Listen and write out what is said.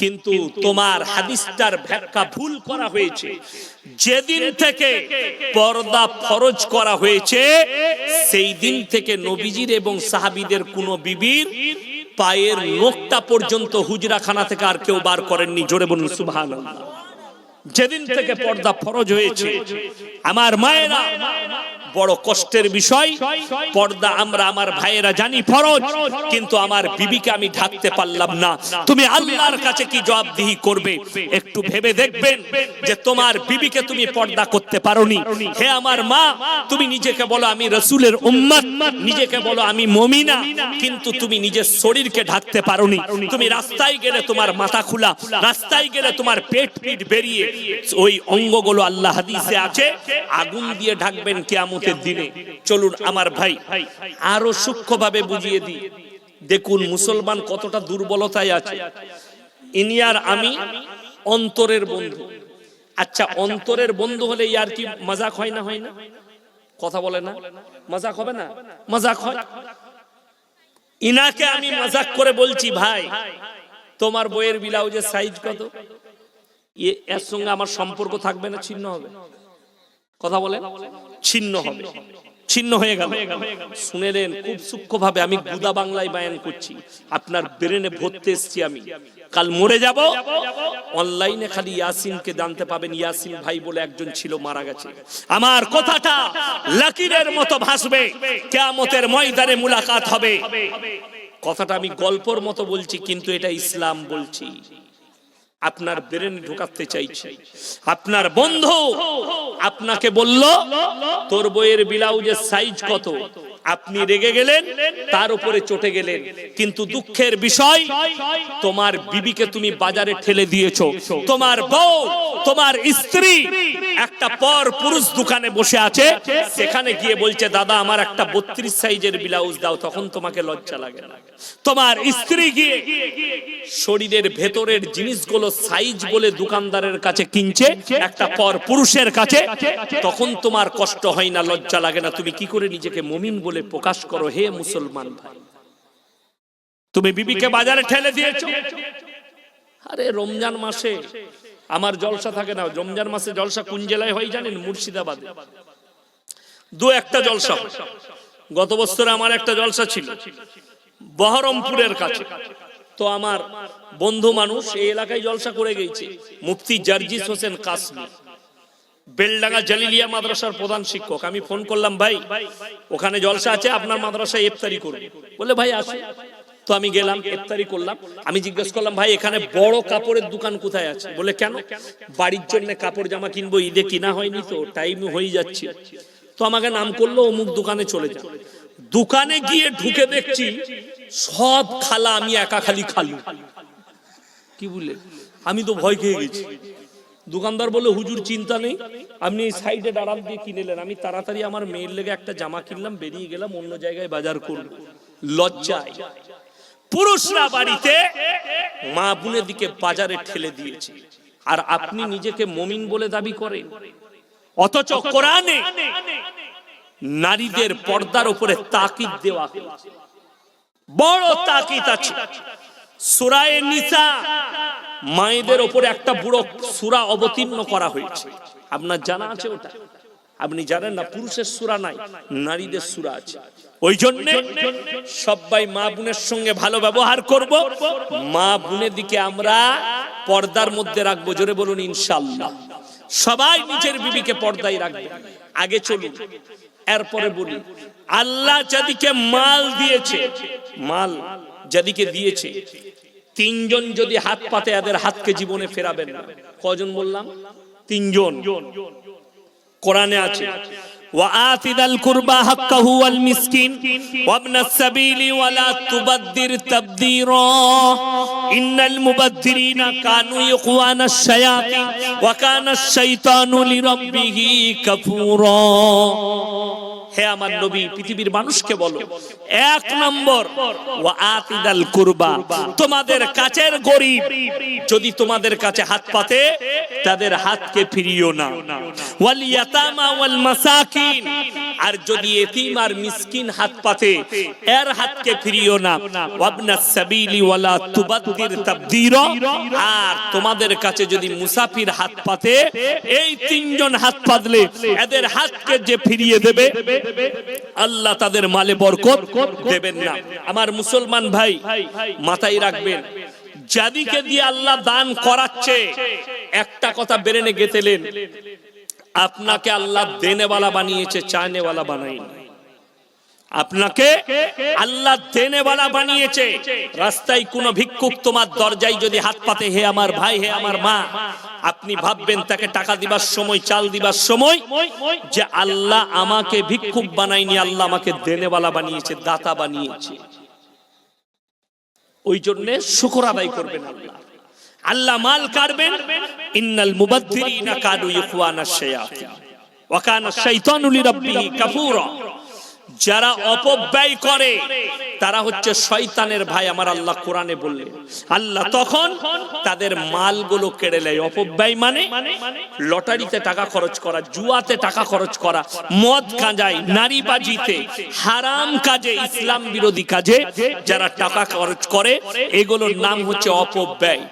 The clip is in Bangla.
কিন্তু তোমার হাদিসটার ব্যাখ্যা ভুল করা হয়েছে। যেদিন থেকে পর্দা ফরজ করা হয়েছে, সেই দিন থেকে নবীজির এবং সাহাবিদের কোনো বিবির পায়ের নোকটা পর্যন্ত হুজরাখানা থেকে আর কেউ বার করেননি। জোরে বলুন, সুবহানাল্লাহ। যেদিন থেকে পর্দা ফরজ হয়েছে, আমার মায়েরা বড় কষ্টের বিষয়। পর্দা আমরা আমার ভাইয়েরা জানি ফরজ, কিন্তু আমার বিবিকে আমি ঢাকতে পারলাম না। তুমি আল্লাহর কাছে কি জবাবদিহি করবে? একটু ভেবে দেখবেন যে তোমার বিবিকে তুমি পর্দা করতে পারোনি। হে আমার মা, তুমি নিজেকে বলো আমি রসুলের উম্মত, নিজেকে বলো আমি মমিনা, কিন্তু তুমি নিজের শরীরকে ঢাকতে পারোনি। তুমি রাস্তায় গেলে তোমার মাথা খোলা, রাস্তায় গেলে তোমার পেট পিট বেরিয়ে, ওই অঙ্গগুলো আল্লাহ হাদিসে আছে, আগুন দিয়ে ঢাকবেন কিয়ামতের দিনে চলুন আমার ভাই, আরও সূক্ষ্মভাবে বুঝিয়ে দিই। দেখুন, মুসলমান কতটা দুর্বলতায় আছে। ইনি আর আমি অন্তরের বন্ধু। আচ্ছা অন্তরের বন্ধু হলে ইয়ার কি মজাক হয় না হয় না? কথা বলে না? মজাক হবে না? মজাক হয়? ইনাকে আমি মজাক করে বলছি, ভাই, তোমার বইয়ের ব্লাউজের সাইজ কত? এর সঙ্গে আমার সম্পর্ক থাকবে না, ছিন্ন হবে। কথা বলে ছিন্ন হবে। ছিন্ন হয়ে গেল। শুনেলেন খুব সূক্ষ্মভাবে আমি গুদা বাংলায় বায়ান করছি। আপনার ব্রেনে ভরতে এসছি আমি। কাল মরে যাব। অনলাইনে খালি ইয়াসিনকে জানতে পাবেন, ইয়াসিন ভাই বলে একজন ছিল, মারা গেছে। আমার কথাটা লাকিরের মতো ভাসবে। কেয়ামতের ময়দানে মুলাকাত হবে। কথাটা আমি গল্পর মতো বলছি, কিন্তু এটা ইসলাম বলছি। আপনার ব্রেন ঢুকাতে চাইছে। আপনার বন্ধু আপনাকে বলল তোর বইয়ের ব্লাউজের সাইজ কত? আপনি রেগে গেলেন, তার উপরে চটে গেলেন। কিন্তু দুঃখের বিষয়, তোমার বিবিকে তুমি বাজারে ঠেলে দিয়েছ। তোমার বউ, তোমার স্ত্রী, একটা পর পুরুষ দোকানে বসে আছে, সেখানে গিয়ে বলছে, দাদা, আমার একটা বত্রিশ সাইজের ব্লাউজ দাও। তখন তোমাকে লজ্জা লাগে তোমার স্ত্রী গিয়ে শরীরের ভেতরের জিনিসগুলো সাইজ বলে দোকানদারের কাছে কিনছে, একটা পর পুরুষের কাছে। তখন তোমার কষ্ট হয় না, লজ্জা লাগে না। তুমি কি করে নিজেকে মমিন বলে প্রকাশ করো হে মুসলমান ভাই। তুমি বিবিকে বাজারে ঠেলে দিয়েছ। আরে রমজান মাসে আমার জলসা থাকে না রমজান মাসে জলসা কোন জেলায় হয় জানেন? মুর্শিদাবাদে। দু একটা জলসা। গত বছর আমার একটা জলসা ছিল বহরমপুরের কাছে। তো আমার বন্ধু মানুষ এই এলাকায় জলসা করে গেছে মুফতি জার্জিস হোসেন কাশ্মীর। বেলডাঙ্গা জালিলিয়া মাদ্রাসার প্রধান শিক্ষক। আমি ফোন করলাম ভাই ওখানে জলসা আছে আপনার মাদ্রাসায় ইফতারি করবে। বলে ভাই আসে। তো আমি গেলাম ইফতারি করলাম। আমি জিজ্ঞেস করলাম ভাই এখানে বড় কাপড়ের দোকান কোথায় আছে? বলে কেন? বাড়ির জন্য কাপড় জামা কিনবো ঈদে কিনা হয়নি তো টাইম হয়ে যাচ্ছে। তো আমাকে নাম করল অমুক দোকানে চলে যা। দোকানে গিয়ে ঢুকে দেখছি সব খালা আমি একা খালি খালি। কি বলে আমি তো ভয় খেয়ে গেছি। দোকানদার বলে হুজুর, চিন্তা নেই। আপনি সাইডে দাঁড়ান, দিয়ে কিনে কিনেলেন আমি তাড়াতাড়ি আমার মেয়ের লেগে একটা জামা কিনলাম, বেরিয়ে গেলাম, অন্য জায়গায় বাজার করব লজ্জায় পুরুষরা বাড়িতে মা বোনের দিকে বাজারে ঠেলে দিয়েছে। আর আপনি নিজেকে মমিন বলে দাবি করেন। অথচ কোরআনে নারীদের পর্দার উপরে তাকিদ দেওয়া বড় তাকিদ আছে। সুরায়ে নিসা মায়েদের ওপরে একটা বুড়ো সুরা অবতীর্ণ করা হয়েছে। আপনার জানা আছে ওটা? আপনি জানেন না, পুরুষের সুরা নাই, নারীদের সুরা আছে। ওই জন্য সবাই মা বোনের সঙ্গে ভালো ব্যবহার করব। মা বোনের দিকে আমরা পর্দার মধ্যে রাখব, জোরে বলুন ইনশাল্লাহ সবাই নিজের বিবিকে পর্দায় রাখবে। আগে চলুন, এরপরে বলি। আল্লাহ যাদিকে মাল দিয়েছে, মাল যাদিকে দিয়েছে তিনজন যদি হাত পাতে এদের হাতকে জীবনে ফেরাবেন না কজন বললাম তিনজন কোরআনে আছে وآت ذا القربى حقه والمسكين وابن السبيل ولا تبذر تبذيرا إن المبذرين كانوا يقوان الشياطين وكان الشيطان لربه كفورا হে আমার নবী পৃথিবীর মানুষকে বলো। এক নম্বর ওয়া আতিদাল কুরবা। তোমাদের কাছের গরিব যদি তোমাদের কাছে হাত পাতে তাদের হাতকে ফিরিও না। ওয়াল ইয়াতামা ওয়াল মাসাকিন। আর যদি এতিম আর মিসকিন হাত পাতে এর হাতকে ফিরিও না। ওয়াবনাস সাবিলি ওয়ালা তুবাদ্দির তাবদীরা। আর তোমাদের কাছে যদি মুসাফির হাত পাতে এই তিনজন হাত পাতলে এদের হাতকে যে ফিরিয়ে দেবে আল্লাহ তাদের মালে বরকত দেবেন না। আমার মুসলমান ভাই, মাথায় রাখবেন, যাদিকে দিয়ে আল্লাহ দান করাচ্ছে, একটা কথা বেরেনে গেতেলেন আপনাকে আল্লাহ দেনেওয়ালা বানিয়েছে চায়নেওয়ালা বানায়নি। আপনাকে আল্লাহ দেনেওয়ালা বানিয়েছে। রাস্তায় কোন ভিক্ষুক তোমার দরজায় যদি হাত পাতে, হে আমার ভাই, হে আমার মা আপনি ভাববেন তাকে টাকা দিবার সময়, চাল দিবার সময়, যে আল্লাহ আমাকে ভিক্ষুক বানায়নি, আল্লাহ আমাকে দেনেওয়ালা বানিয়েছে, দাতা বানিয়েছে। ওই জন্য শুকর আদায় করবেন আল্লাহ। আল্লাহ মাল কাটবেন। ইন্নাল মুবাদ্দিরিনা কাদু ইখওয়ানা শায়াতিন। ওয়া কানা শাইতানু লিরাব্বিহি কাফুরা। যারা অপব্যয় করে, তারা হচ্ছে শয়তানের ভাই, আমার আল্লাহ কোরআনে বললেন আল্লাহ তখন তাদের মালগুলো কেড়ে নেয়। অপব্যয় মানে লটারিতে টাকা খরচ করা, জুয়াতে টাকা খরচ করা, মদ কাঁজায় নারীবাজিতে, হারাম কাজে, ইসলাম বিরোধী কাজে যারা টাকা খরচ করে, এগুলোর নাম হচ্ছে অপব্যয়।